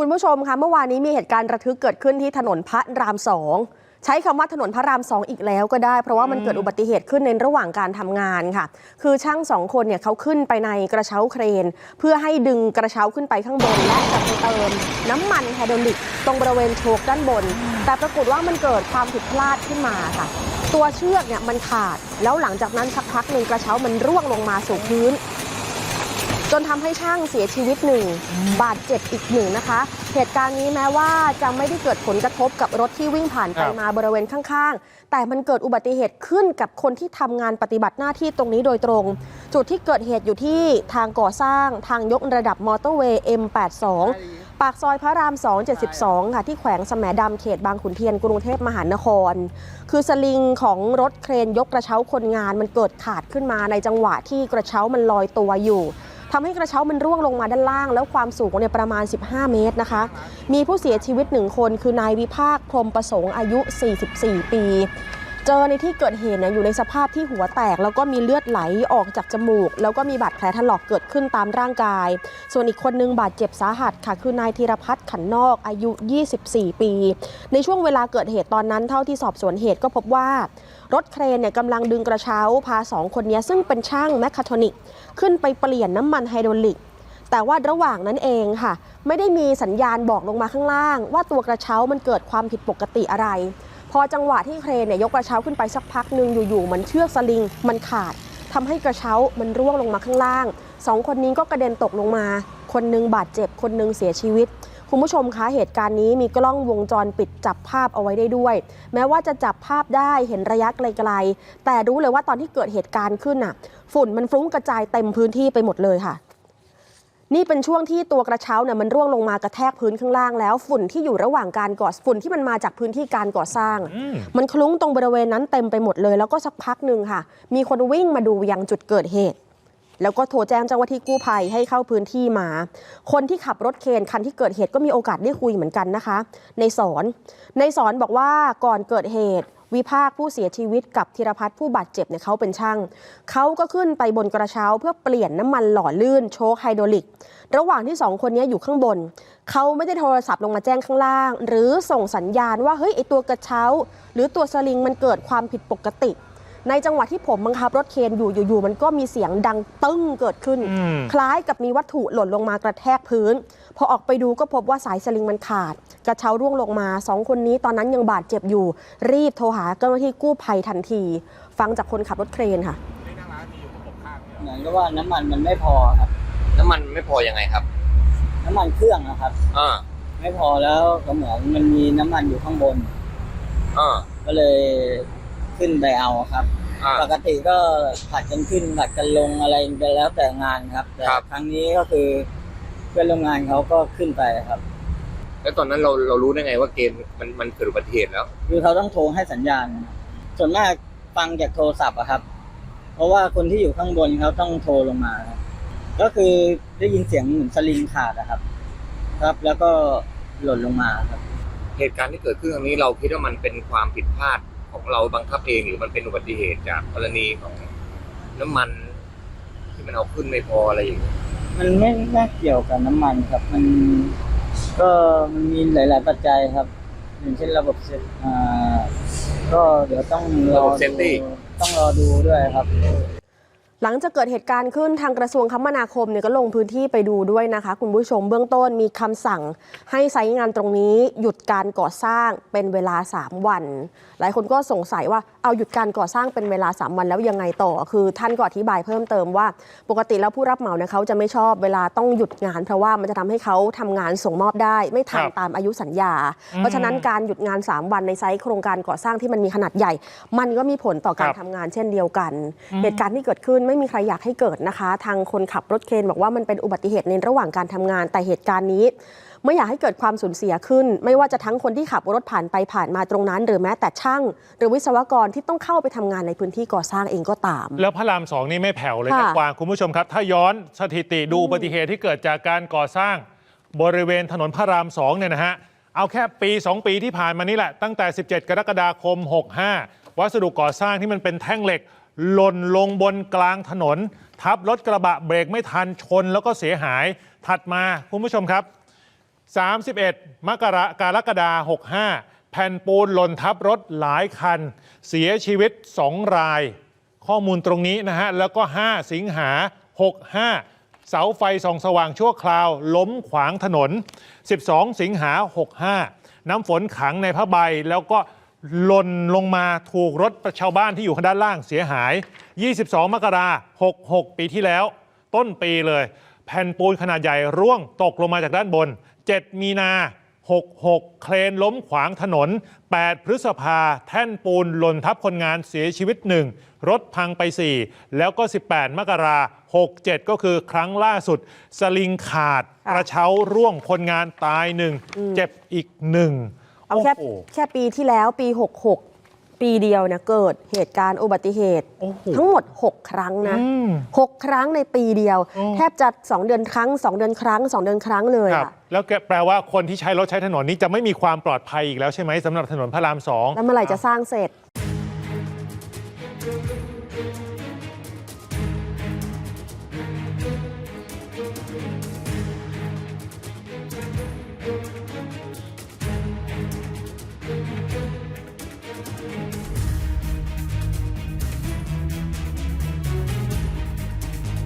คุณผู้ชมคะเมื่อวานนี้มีเหตุการณ์ระทึกเกิดขึ้นที่ถนนพระรามสองใช้คำว่าถนนพระรามสองอีกแล้วก็ได้ เพราะว่ามันเกิดอุบัติเหตุขึ้นในระหว่างการทำงานค่ะ คือช่างสองคนเนี่ยเขาขึ้นไปในกระเช้าเครน เพื่อให้ดึงกระเช้าขึ้นไปข้างบน และจะไปเติมน้ำมันไฮดรอลิกตรงบริเวณโชคด้านบน แต่ปรากฏว่ามันเกิดความผิดพลาดขึ้นมาค่ะ ตัวเชือกเนี่ยมันขาด แล้วหลังจากนั้นสักพักหนึ่งกระเช้ามันร่วงลงมาสู่พื้น จนทำให้ช่างเสียชีวิตหนึ่งบาดเจ็บอีกหนึ่งนะคะ เหตุการณ์นี้แม้ว่าจะไม่ได้เกิดผลกระทบกับรถที่วิ่งผ่านไปครับมาบริเวณข้างๆ แต่มันเกิดอุบัติเหตุขึ้นกับคนที่ทำงานปฏิบัติหน้าที่ตรงนี้โดยตรง จุดที่เกิดเหตุอยู่ที่ทางก่อสร้างทางยกระดับมอเตอร์เวย์ M82 ปากซอยพระราม 272 ค่ะ ที่แขวงแสมดำเขตบางขุนเทียนกรุงเทพมหานคร คือสลิงของรถเครนยกกระเช้าคนงานมันเกิดขาดขึ้นมาในจังหวะที่กระเช้ามันลอยตัวอยู่ ทำให้กระเช้ามันร่วงลงมาด้านล่าง แล้วความสูงเนี่ยประมาณ 15 เมตรนะคะ มีผู้เสียชีวิตหนึ่งคนคือนายวิภาคพรมประสงค์อายุ 44 ปี เจอในที่เกิดเหตุเนี่ยอยู่ในสภาพที่หัวแตก แล้วก็มีเลือดไหลออกจากจมูก แล้วก็มีบาดแผลถลอกเกิดขึ้นตามร่างกาย ส่วนอีกคนนึงบาดเจ็บสาหัสค่ะ คือนายธีรพัฒน์ขันนอกอายุ 24 ปี ในช่วงเวลาเกิดเหตุตอนนั้นเท่าที่สอบสวนเหตุก็พบว่ารถเครนเนี่ยกำลังดึงกระเช้าพาสองคนนี้ซึ่งเป็นช่างแมคคาทรอนิกขึ้นไปเปลี่ยนน้ำมันไฮดรอลิกแต่ว่าระหว่างนั้นเองค่ะ ไม่ได้มีสัญญาณบอกลงมาข้างล่าง ว่าตัวกระเช้ามันเกิดความผิดปกติอะไร พอจังหวะที่เครนเนี่ยยกกระเช้าขึ้นไปสักพักหนึ่งอยู่ๆมันเชือกสลิงมันขาดทำให้กระเช้ามันร่วงลงมาข้างล่างสองคนนี้ก็กระเด็นตกลงมา คนหนึงบาดเจ็บคนหนึงเสียชีวิตคุณผู้ชมคะเหตุการณ์นี้มีกล้องวงจรปิดจับภาพเอาไว้ได้ด้วย แม้ว่าจะจับภาพได้เห็นระยะไกลๆแต่รู้เลยว่าตอนที่เกิดเหตุการณ์ขึ้นน่ะ ฝุ่นมันฟุ้งกระจายเต็มพื้นที่ไปหมดเลยค่ะ นี่เป็นช่วงที่ตัวกระเช้าเนี่ยมันร่วงลงมากระแทกพื้นข้างล่างแล้ว ฝุ่นที่อยู่ระหว่างการก่อฝุ่นที่มันมาจากพื้นที่การก่อสร้างอืมมันคลุ้งตรงบริเวณนั้นเต็มไปหมดเลย แล้วก็สักพักหนึ่งค่ะ มีคนวิ่งมาดูยังจุดเกิดเหตุ แล้วก็โทรแจ้งเจ้าหน้าที่กู้ภัยให้เข้าพื้นที่มา คนที่ขับรถเคนคันที่เกิดเหตุก็มีโอกาสได้คุยเหมือนกันนะคะ ในสอนในสอนบอกว่าก่อนเกิดเหตุ วิภาคผู้เสียชีวิตกับธีรพัฒน์ผู้บาดเจ็บเนี่ยเขาเป็นช่าง เขาก็ขึ้นไปบนกระเช้าเพื่อเปลี่ยนน้ำมันหล่อลื่นโชคไฮดรอลิก ระหว่างที่สองคนนี้อยู่ข้างบน เขาไม่ได้โทรศัพท์ลงมาแจ้งข้างล่าง หรือส่งสัญญาณว่าเฮ้ยไอตัวกระเช้า หรือตัวสลิงมันเกิดความผิดปกติ ในจังหวะที่ผมบังคับรถเคนอยู่อยู่ๆมันก็มีเสียงดังตึ้งเกิดขึ้นอืมคล้ายกับมีวัตถุหล่นลงมากระแทกพื้น พอออกไปดูก็พบว่าสายสลิงมันขาด กระเช้าร่วงลงมาสองคนนี้ตอนนั้นยังบาดเจ็บอยู่ รีบโทรหาเจ้าหน้าที่กู้ภัยทันที ฟังจากคนขับรถเครนค่ะ เหมือนกับว่าน้ำมันมันไม่พอครับ น้ำมันไม่พอยังไงครับ น้ำมันเครื่องนะครับ อ่า ไม่พอแล้วก็เหมือนมันมีน้ำมันอยู่ข้างบน อ่า ก็เลยขึ้นไปเอาครับ อ่า ปกติก็ผัดกันขึ้นผัดกันลงอะไรไปแล้วแต่งานครับ แต่ครับ ครั้งนี้ก็คือเพื่อนร่วมงานเขาก็ขึ้นไปครับแล้วตอนนั้นเราเรารู้ได้ไงว่าเกมมันมันเกิดอุบัติเหตุแล้ว คือเขาต้องโทรให้สัญญาณ ส่วนมากฟังจากโทรศัพท์อะครับ เพราะว่าคนที่อยู่ข้างบนเขาต้องโทรลงมาครับก็คือได้ยินเสียงเหมือนสลิงขาดอะครับ ครับแล้วก็หล่นลงมาครับ เหตุการณ์ที่เกิดขึ้นครั้งนี้เราคิดว่ามันเป็นความผิดพลาดของเราบังคับเองหรือมันเป็นอุบัติเหตุจากกรณีของน้ำมัน ที่มันเอาขึ้นไม่พออะไรอย่างเงี้ย มันไม่น่าเกี่ยวกับน้ำมันครับ มันก็มันมีหลาย ๆ ปัจจัยครับ อย่างเช่นระบบเซฟอ่าก็เดี๋ยวต้องรอดูต้องรอดูด้วยครับ หลังจากเกิดเหตุการณ์ขึ้นทางกระทรวงคมนาคมเนี่ยก็ลงพื้นที่ไปดูด้วยนะคะ คุณผู้ชมเบื้องต้นมีคำสั่งให้ไซต์งานตรงนี้ หยุดการก่อสร้างเป็นเวลา 3 วัน หลายคนก็สงสัยว่าเอาหยุดการก่อสร้างเป็นเวลา 3 วันแล้วยังไงต่อ คือท่านก็อธิบายเพิ่มเติมว่า ปกติแล้วผู้รับเหมาเนี่ยเขาจะไม่ชอบเวลาต้องหยุดงาน เพราะว่ามันจะทำให้เขาทำงานส่งมอบได้ ไม่ทันครับตามอายุสัญญา เพราะฉะนั้นการหยุดงาน 3 วันในไซต์โครงการก่อสร้างที่มันมีขนาดใหญ่ มันก็มีผลต่อการครับทำงานเช่นเดียวกัน เหตุการณ์ที่เกิดขึ้นไม่มีใครอยากให้เกิดนะคะ ทางคนขับรถเคนบอกว่ามันเป็นอุบัติเหตุในระหว่างการทำงาน แต่เหตุการณ์นี้ ไม่อยากให้เกิดความสูญเสียขึ้น ไม่ว่าจะทั้งคนที่ขับรถผ่านไปผ่านมาตรงนั้น หรือแม้แต่ช่าง หรือวิศวกรที่ต้องเข้าไปทำงานในพื้นที่ก่อสร้างเองก็ตาม แล้วพระรามสองนี่ไม่แผ่วเลยนะค่ะกวางคุณผู้ชมครับ ถ้าย้อนสถิติดูอุบัติเหตุที่เกิดจากการก่อสร้าง บริเวณถนนพระรามสองเนี่ยนะฮะเอาแค่ปี 2 ปีที่ผ่านมานี่แหละตั้งแต่ 17 กรกฎาคม 65 วัสดุก่อสร้างที่มันเป็นแท่งเหล็ก หล่นลงบนกลางถนน ทับรถกระบะเบรกไม่ทันชนแล้วก็เสียหายถัดมาคุณผู้ชมครับ 31 มกรากรกฎาคม65 แผ่นปูนหล่นทับรถหลายคัน เสียชีวิต 2 ราย ข้อมูลตรงนี้นะฮะ แล้วก็ 5 สิงหา 65 เสาไฟส่องสว่างชั่วคราว ล้มขวางถนน 12 สิงหา 65 น้ำฝนขังในผ้าใบแล้วก็ หล่นลงมาถูกรถชาวบ้านที่อยู่ข้างด้านล่างเสียหาย 22 มกราคม66 ปีที่แล้ว ต้นปีเลย แผ่นปูนขนาดใหญ่ร่วงตกลงมาจากด้านบน 7 มีนา 66 เครนล้มขวางถนน 8 พฤษภา แท่นปูนหล่นทับคนงานเสียชีวิต 1 รถพังไป 4 แล้วก็ 18 มกรา67 ก็คือครั้งล่าสุด สลิงขาดค่ะกระเช้าร่วงคนงานตายหนึ่งเจ็บอีกหนึ่ง เอาแค่โอ้โห แค่ปีที่แล้วปี 66 ปีเดียวเนี่ยเกิดเหตุการณ์อุบัติเหตุ โอ้โห ทั้งหมด 6 ครั้งนะอืม6ครั้งในปีเดียว อืม แทบจะ 2 เดือนครั้ง 2 เดือนครั้ง 2 เดือนครั้งเลยครับ อะแล้วแกแปลว่าคนที่ใช้รถใช้ถนนนี้จะไม่มีความปลอดภัยอีกแล้วใช่ไหมสำหรับถนนพระรามสอง แล้วเมื่อไหร่จะสร้างเสร็จ